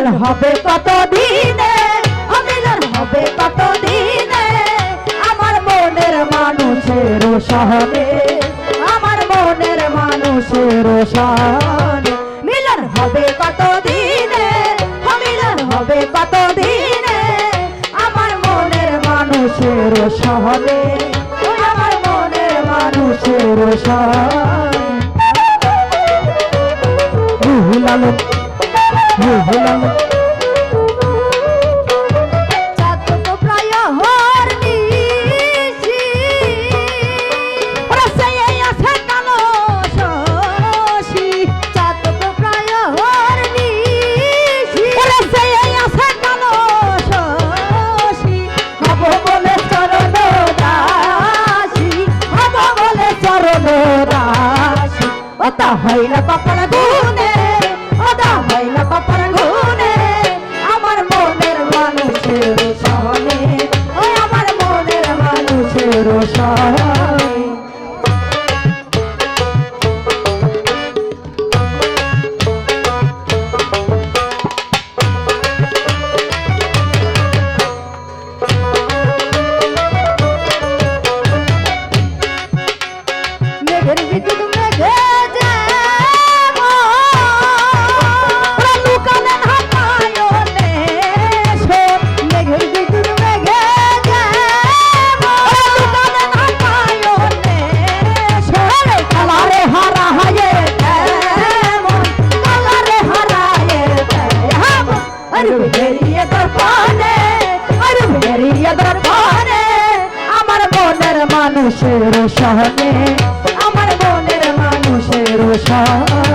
মিলন হবে কত দিনে মিলন হবে কত দিনে আমার মনের মানুষের সহনে আমার মনের মানুষের সহনে মিলন হবে কত দিনে মিলন হবে কত দিনে আমার মনের মানুষের সহনে আমার মনের মানুষের সহনে పప్పల దూనే বেরিয়ে দরপানে আর বেরিয়ে দরপানে আমার মনের মানুষের সহনে আমার মনের মানুষের সহনে।